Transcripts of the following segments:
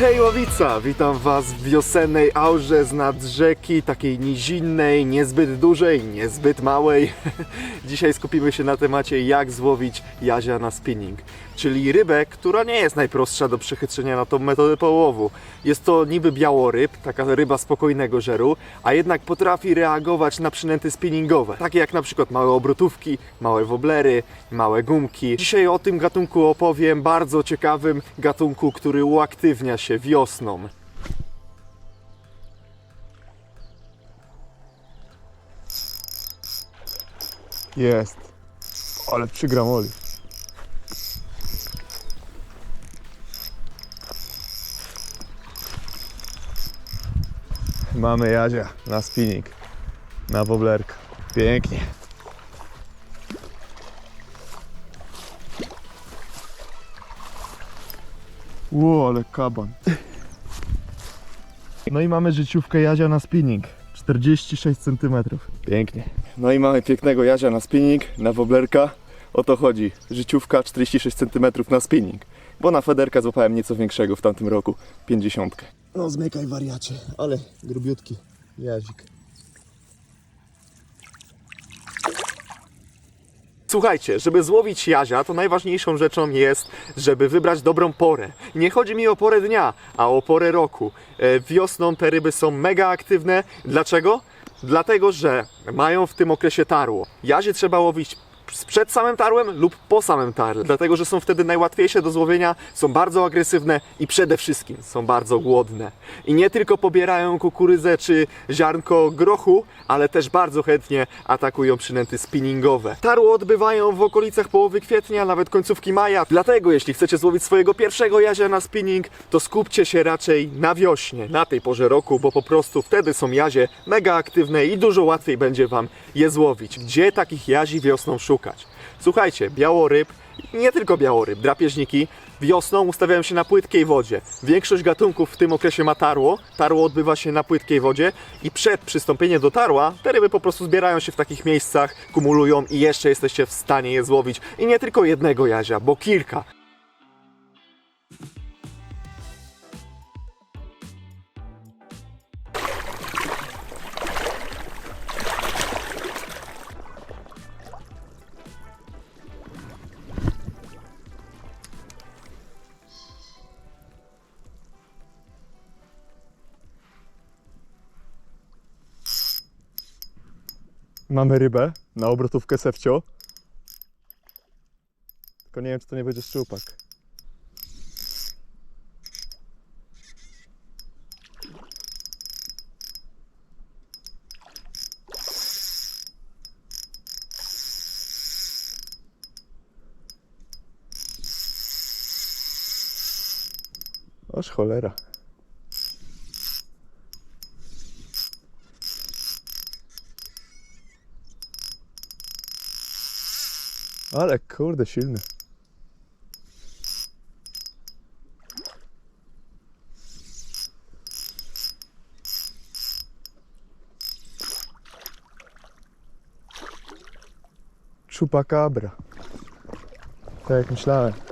Hej Ławica, witam Was w wiosennej aurze z nad rzeki, takiej nizinnej, niezbyt dużej, niezbyt małej. Dzisiaj skupimy się na temacie jak złowić jazia na spinning, czyli rybę, która nie jest najprostsza do przechytrzenia na tą metodę połowu. Jest to niby białoryb, taka ryba spokojnego żeru, a jednak potrafi reagować na przynęty spinningowe, takie jak na przykład małe obrotówki, małe woblery, małe gumki. Dzisiaj o tym gatunku opowiem, bardzo ciekawym gatunku, który uaktywnia się wiosną. Jest. Ale przygram oli. Mamy Jadzia na spinning, na woblerka. Pięknie. Ło, ale kaban. No i mamy życiówkę Jadzia na spinning. 46 cm. Pięknie. No i mamy pięknego Jadzia na spinning, na woblerka. O to chodzi. Życiówka 46 cm na spinning. Bo na federka złapałem nieco większego w tamtym roku. 50. No zmykaj wariacie, ale grubiutki jazik. Słuchajcie, żeby złowić jazia, to najważniejszą rzeczą jest, żeby wybrać dobrą porę. Nie chodzi mi o porę dnia, a o porę roku. E, Wiosną te ryby są mega aktywne. Dlaczego? Dlatego, że mają w tym okresie tarło. Jazie trzeba łowić przed samym tarłem lub po samym tarle, dlatego że są wtedy najłatwiejsze do złowienia, są bardzo agresywne i przede wszystkim są bardzo głodne. I nie tylko pobierają kukurydzę czy ziarnko grochu, ale też bardzo chętnie atakują przynęty spinningowe. Tarło odbywają w okolicach połowy kwietnia, nawet końcówki maja, dlatego jeśli chcecie złowić swojego pierwszego jazia na spinning, to skupcie się raczej na wiośnie, na tej porze roku, bo po prostu wtedy są jazie mega aktywne i dużo łatwiej będzie Wam je złowić. Gdzie takich jazi wiosną szukać? Słuchajcie, białoryb, nie tylko białoryb, drapieżniki wiosną ustawiają się na płytkiej wodzie. Większość gatunków w tym okresie ma tarło. Tarło odbywa się na płytkiej wodzie i przed przystąpieniem do tarła te ryby po prostu zbierają się w takich miejscach, kumulują i jeszcze jesteście w stanie je złowić. I nie tylko jednego jazia, bo kilka. Mamy rybę na obrotówkę sewcio. Tylko nie wiem, czy to nie będzie szczupak. Oż cholera. Ale kurde, silny. Chupacabra. Tak jak myślałem.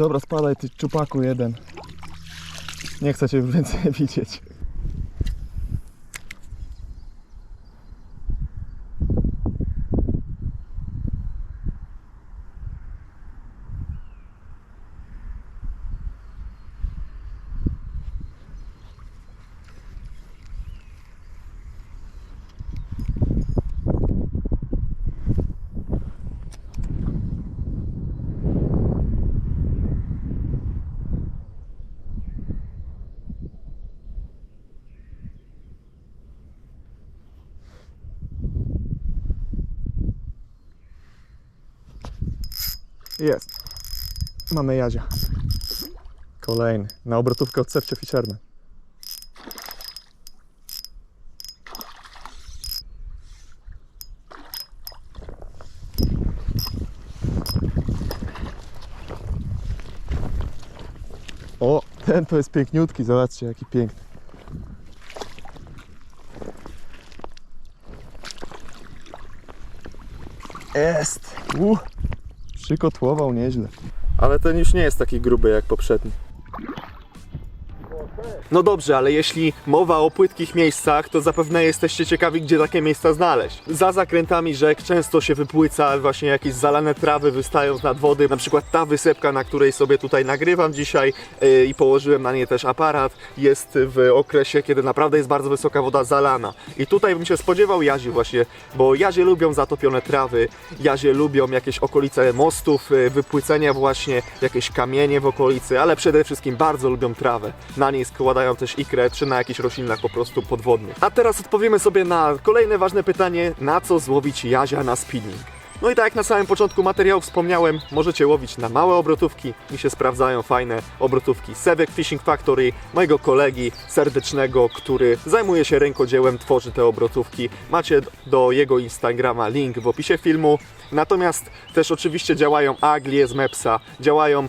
Dobra, spadaj ty czupaku jeden. Nie chcę cię już więcej widzieć. Jest. Mamy jadzia. Kolejny. Na obrotówkę od Sefcio Fisherman. O, Ten to jest piękniutki, zobaczcie jaki piękny. Jest! Uh, przykotłował nieźle. Ale ten już nie jest taki gruby jak poprzedni. No dobrze, ale jeśli mowa o płytkich miejscach, to zapewne jesteście ciekawi, gdzie takie miejsca znaleźć. Za zakrętami rzek często się wypłyca właśnie jakieś zalane trawy wystają z nad wody. Na przykład ta wysepka, na której sobie tutaj nagrywam dzisiaj yy, i położyłem na niej też aparat, jest w okresie, kiedy naprawdę jest bardzo wysoka woda zalana. I tutaj bym się spodziewał jazi właśnie, bo jazie lubią zatopione trawy, jazie lubią jakieś okolice mostów, yy, wypłycenia właśnie, jakieś kamienie w okolicy, ale przede wszystkim bardzo lubią trawę. Na niej też ikrę, czy na jakichś roślinach po prostu podwodnych. A teraz odpowiemy sobie na kolejne ważne pytanie, na co złowić jazia na spinning. No i tak jak na samym początku materiału wspomniałem, możecie łowić na małe obrotówki. Mi się sprawdzają fajne obrotówki Sevek Fishing Factory, mojego kolegi serdecznego, który zajmuje się rękodziełem, tworzy te obrotówki. Macie do jego Instagrama link w opisie filmu. Natomiast też oczywiście działają Aglie z Mepsa, działają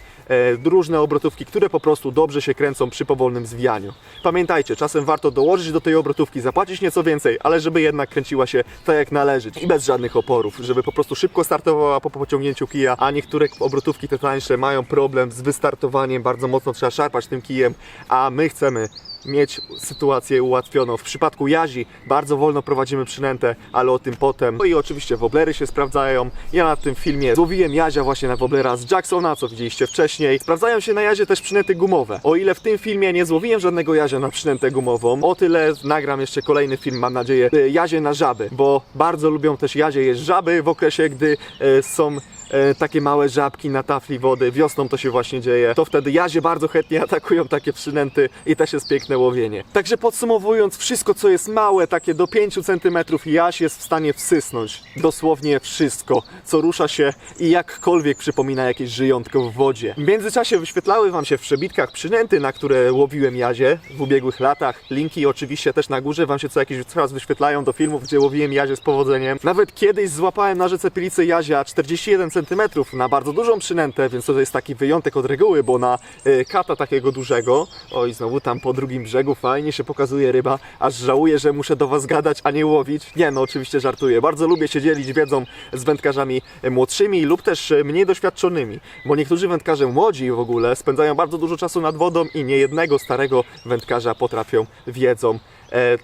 różne obrotówki, które po prostu dobrze się kręcą przy powolnym zwijaniu. Pamiętajcie, czasem warto dołożyć do tej obrotówki, zapłacić nieco więcej, ale żeby jednak kręciła się tak jak należy i bez żadnych oporów, żeby po prostu szybko startowała po pociągnięciu kija, a niektóre obrotówki te tańsze mają problem z wystartowaniem, bardzo mocno trzeba szarpać tym kijem, a my chcemy mieć sytuację ułatwioną. W przypadku jazi bardzo wolno prowadzimy przynętę, ale o tym potem. No i oczywiście woblery się sprawdzają. Ja na tym filmie złowiłem jazia właśnie na woblera z Jacksona, co widzieliście wcześniej. Sprawdzają się na jazie też przynęty gumowe. O ile w tym filmie nie złowiłem żadnego jazia na przynętę gumową, o tyle nagram jeszcze kolejny film, mam nadzieję, y, jazie na żaby, bo bardzo lubią też jazie jeść żaby w okresie, gdy e, są e, takie małe żabki na tafli wody. Wiosną to się właśnie dzieje. To wtedy jazie bardzo chętnie atakują takie przynęty i też jest piękne łowienie. Także podsumowując, wszystko co jest małe, takie do 5 cm jaś jest w stanie wsysnąć. Dosłownie wszystko, co rusza się i jakkolwiek przypomina jakieś żyjątko w wodzie. W międzyczasie wyświetlały Wam się w przebitkach przynęty, na które łowiłem jazie w ubiegłych latach. Linki oczywiście też na górze Wam się co jakiś czas wyświetlają do filmów, gdzie łowiłem jazie z powodzeniem. Nawet kiedyś złapałem na rzece Pilicy jazia 41 cm na bardzo dużą przynętę, więc to jest taki wyjątek od reguły, bo na y, kata takiego dużego, oj znowu tam po drugim brzegu fajnie się pokazuje ryba, aż żałuję, że muszę do Was gadać, a nie łowić. Nie no, oczywiście żartuję. Bardzo lubię się dzielić wiedzą z wędkarzami y, młodszymi lub też y, mniej doświadczonymi, bo niektórzy wędkarze młodzi w ogóle spędzają bardzo dużo czasu nad wodą i nie jednego starego wędkarza potrafią wiedzą e,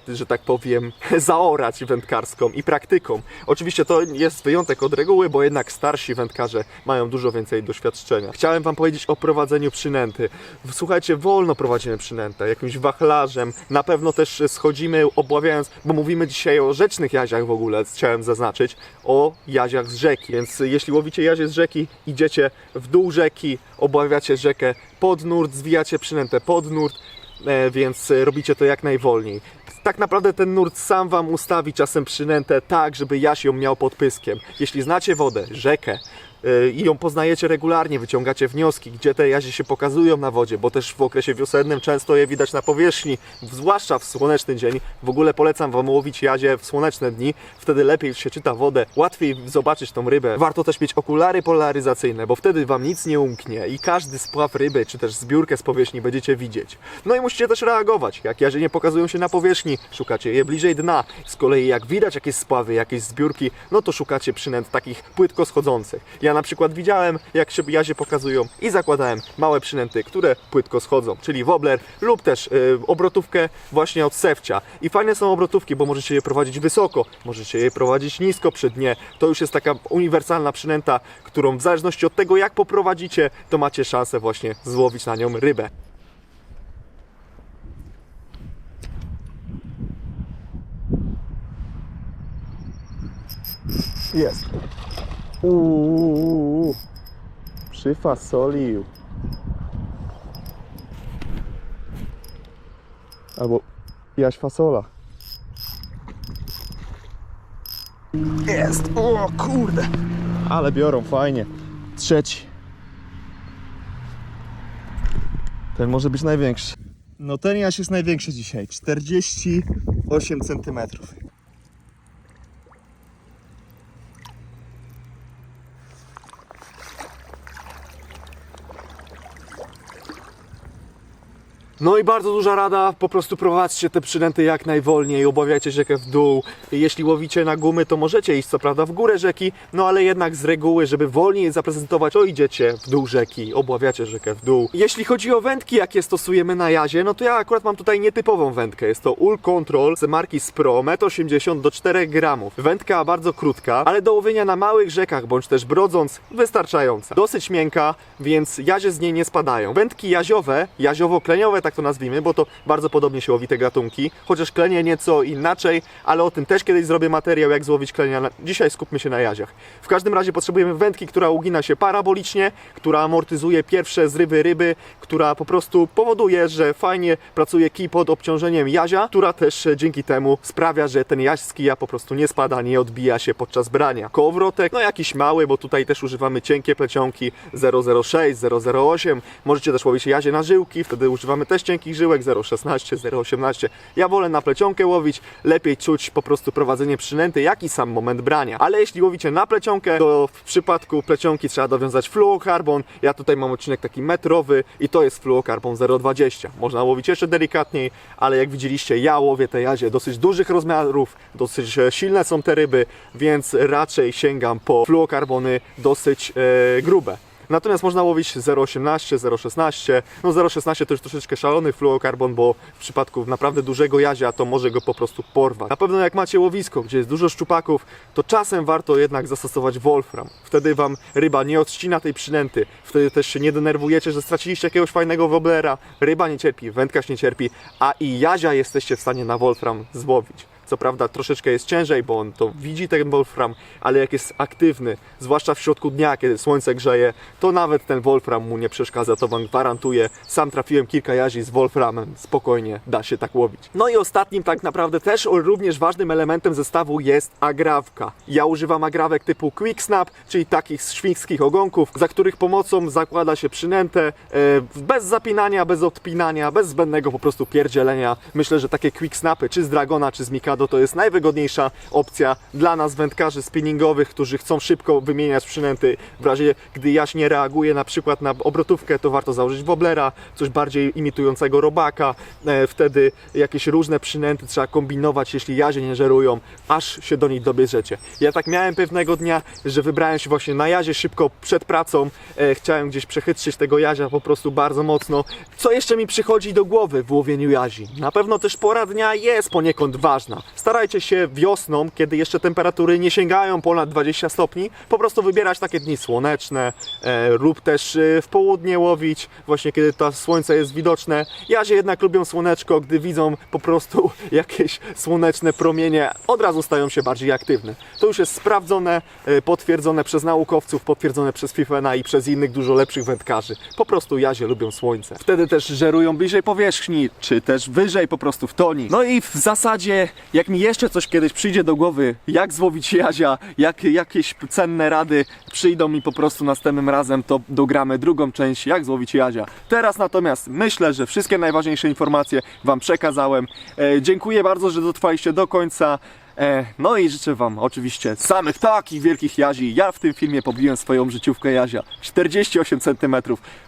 że tak powiem, zaorać wędkarską i praktyką. Oczywiście to jest wyjątek od reguły, bo jednak starsi wędkarze mają dużo więcej doświadczenia. Chciałem Wam powiedzieć o prowadzeniu przynęty. Słuchajcie, wolno prowadzimy przynętę, jakimś wachlarzem. Na pewno też schodzimy obławiając, bo mówimy dzisiaj o rzecznych jaziach w ogóle, chciałem zaznaczyć, o jaziach z rzeki. Więc jeśli łowicie jazie z rzeki, idziecie w dół rzeki, obławiacie rzekę pod nurt, zwijacie przynętę pod nurt, e, więc e, robicie to jak najwolniej. Tak naprawdę ten nurt sam Wam ustawi czasem przynętę tak, żeby jaś ją miał pod pyskiem. Jeśli znacie wodę, rzekę, i ją poznajecie regularnie, wyciągacie wnioski, gdzie te jazie się pokazują na wodzie, bo też w okresie wiosennym często je widać na powierzchni, zwłaszcza w słoneczny dzień. W ogóle polecam Wam łowić jazie w słoneczne dni, wtedy lepiej się czyta wodę, łatwiej zobaczyć tą rybę. Warto też mieć okulary polaryzacyjne, bo wtedy Wam nic nie umknie i każdy spław ryby, czy też zbiórkę z powierzchni będziecie widzieć. No i musicie też reagować. Jak jazie nie pokazują się na powierzchni, szukacie je bliżej dna. Z kolei jak widać jakieś spławy, jakieś zbiórki, no to szukacie przynęt takich płytko schodzących. Ja na przykład widziałem, jak się jazie pokazują i zakładałem małe przynęty, które płytko schodzą, czyli wobbler lub też y, obrotówkę właśnie od sewcia. I fajne są obrotówki, bo możecie je prowadzić wysoko, możecie je prowadzić nisko przy dnie. To już jest taka uniwersalna przynęta, którą w zależności od tego, jak poprowadzicie, to macie szansę właśnie złowić na nią rybę. Jest. Uuu, przyfasolił. Albo jaś fasola. Jest! O kurde! Ale biorą fajnie. Trzeci. Ten może być największy. No ten jaś jest największy dzisiaj. 48 centymetrów. No i bardzo duża rada, po prostu prowadźcie te przynęty jak najwolniej, obawiajcie rzekę w dół. Jeśli łowicie na gumy, to możecie iść co prawda w górę rzeki, no ale jednak z reguły, żeby wolniej zaprezentować, to idziecie w dół rzeki, obławiacie rzekę w dół. Jeśli chodzi o wędki, jakie stosujemy na jazie, no to ja akurat mam tutaj nietypową wędkę. Jest to Ul Control z marki Spro, 1,80 m do 4 gramów. Wędka bardzo krótka, ale do łowienia na małych rzekach, bądź też brodząc, wystarczająca. Dosyć miękka, więc jazie z niej nie spadają. Wędki jaziowe, jaziowo-kleniowe tak to nazwijmy, bo to bardzo podobnie się łowi te gatunki, chociaż klenie nieco inaczej, ale o tym też kiedyś zrobię materiał, jak złowić klenia. Dzisiaj skupmy się na jaziach. W każdym razie potrzebujemy wędki, która ugina się parabolicznie, która amortyzuje pierwsze zrywy ryby, która po prostu powoduje, że fajnie pracuje kij pod obciążeniem jazia, która też e, dzięki temu sprawia, że ten jaź z kija po prostu nie spada, nie odbija się podczas brania. Kołowrotek, no jakiś mały, bo tutaj też używamy cienkie plecionki 006, 008. Możecie też łowić jazie na żyłki, wtedy używamy też cienkich żyłek 016, 018. Ja wolę na plecionkę łowić, lepiej czuć po prostu prowadzenie przynęty, jak i sam moment brania. Ale jeśli łowicie na plecionkę, to w przypadku plecionki trzeba dowiązać fluokarbon. Ja tutaj mam odcinek taki metrowy i to jest fluokarbon 0,20. Można łowić jeszcze delikatniej, ale jak widzieliście, ja łowię te jazie dosyć dużych rozmiarów, dosyć e, silne są te ryby, więc raczej sięgam po fluokarbony dosyć e, grube. Natomiast można łowić 0,18, 0,16. No 0,16 to już troszeczkę szalony fluokarbon, bo w przypadku naprawdę dużego jazia to może go po prostu porwać. Na pewno jak macie łowisko, gdzie jest dużo szczupaków, to czasem warto jednak zastosować wolfram. Wtedy wam ryba nie odcina tej przynęty. Wtedy też się nie denerwujecie, że straciliście jakiegoś fajnego woblera. Ryba nie cierpi, wędkarz nie cierpi, a i jazia jesteście w stanie na wolfram złowić. Co prawda troszeczkę jest ciężej, bo on to widzi ten wolfram, ale jak jest aktywny, zwłaszcza w środku dnia, kiedy słońce grzeje, to nawet ten wolfram mu nie przeszkadza, to wam gwarantuję. Sam trafiłem kilka jazi z wolframem, spokojnie da się tak łowić. No i ostatnim tak naprawdę też również ważnym elementem zestawu jest agrawka. Ja używam agrawek typu Quick Snap, czyli takich świńskich ogonków, za których pomocą zakłada się przynętę e, bez zapinania, bez odpinania, bez zbędnego po prostu pierdzielenia. Myślę, że takie Quick Snapy, czy z Dragona, czy z Mikado, to jest najwygodniejsza opcja dla nas wędkarzy spinningowych, którzy chcą szybko wymieniać przynęty. W razie, gdy jaś nie reaguje na przykład na obrotówkę, to warto założyć woblera, coś bardziej imitującego robaka. E, Wtedy jakieś różne przynęty trzeba kombinować, jeśli jazie nie żerują, aż się do nich dobierzecie. Ja tak miałem pewnego dnia, że wybrałem się właśnie na jazie szybko przed pracą. E, Chciałem gdzieś przechytrzyć tego jazia po prostu bardzo mocno. Co jeszcze mi przychodzi do głowy w łowieniu jazi? Na pewno też pora dnia jest poniekąd ważna. Starajcie się wiosną, kiedy jeszcze temperatury nie sięgają ponad 20 stopni, po prostu wybierać takie dni słoneczne e, lub też e, w południe łowić, właśnie kiedy to słońce jest widoczne. Jazie jednak lubią słoneczko, gdy widzą po prostu jakieś słoneczne promienie, od razu stają się bardziej aktywne. To już jest sprawdzone, e, potwierdzone przez naukowców, potwierdzone przez Fifena i przez innych dużo lepszych wędkarzy. Po prostu jazie lubią słońce. Wtedy też żerują bliżej powierzchni, czy też wyżej po prostu w toni. No i w zasadzie, jak mi jeszcze coś kiedyś przyjdzie do głowy, jak złowić jazia, jak, jakieś cenne rady przyjdą mi po prostu następnym razem, to dogramy drugą część, jak złowić jazia. Teraz natomiast myślę, że wszystkie najważniejsze informacje Wam przekazałem. E, dziękuję bardzo, że dotrwaliście do końca. E, no i życzę Wam oczywiście samych takich wielkich jazi. Ja w tym filmie pobiłem swoją życiówkę jazia. 48 cm.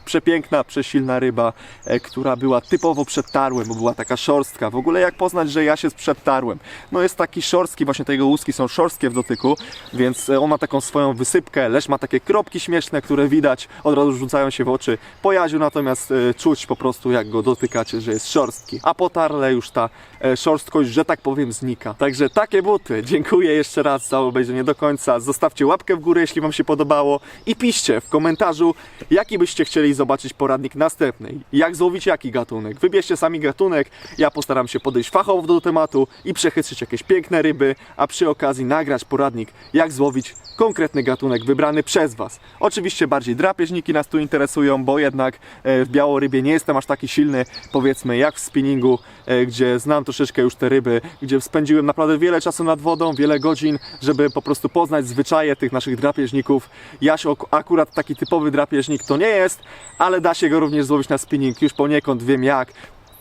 Przepiękna, przesilna ryba, e, która była typowo przed tarłem, bo była taka szorstka. W ogóle jak poznać, że jaś jest przed tarłem? No jest taki szorstki, właśnie te jego łuski są szorstkie w dotyku, więc e, on ma taką swoją wysypkę, lecz ma takie kropki śmieszne, które widać, od razu rzucają się w oczy. Po jaziu natomiast czuć po prostu jak go dotykacie, że jest szorstki. A po tarle już ta szorstkość, że tak powiem, znika. Także takie buty. Dziękuję jeszcze raz za obejrzenie do końca. Zostawcie łapkę w górę, jeśli Wam się podobało i piszcie w komentarzu, jaki byście chcieli zobaczyć poradnik następnej. Jak złowić jaki gatunek. Wybierzcie sami gatunek, ja postaram się podejść fachowo do tematu i przechytrzyć jakieś piękne ryby, a przy okazji nagrać poradnik, jak złowić konkretny gatunek wybrany przez Was. Oczywiście bardziej drapieżniki nas tu interesują, bo jednak e, w białorybie nie jestem aż taki silny, powiedzmy, jak w spinningu, e, gdzie znam troszeczkę już te ryby, gdzie spędziłem naprawdę wiele czasu nad wodą, wiele godzin, żeby po prostu poznać zwyczaje tych naszych drapieżników. Jaś akurat taki typowy drapieżnik to nie jest, ale da się go również złowić na spinning, już poniekąd wiem jak.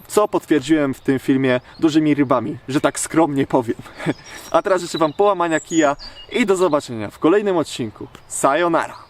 Co potwierdziłem w tym filmie dużymi rybami, że tak skromnie powiem. A teraz życzę Wam połamania kija i do zobaczenia w kolejnym odcinku. Sayonara!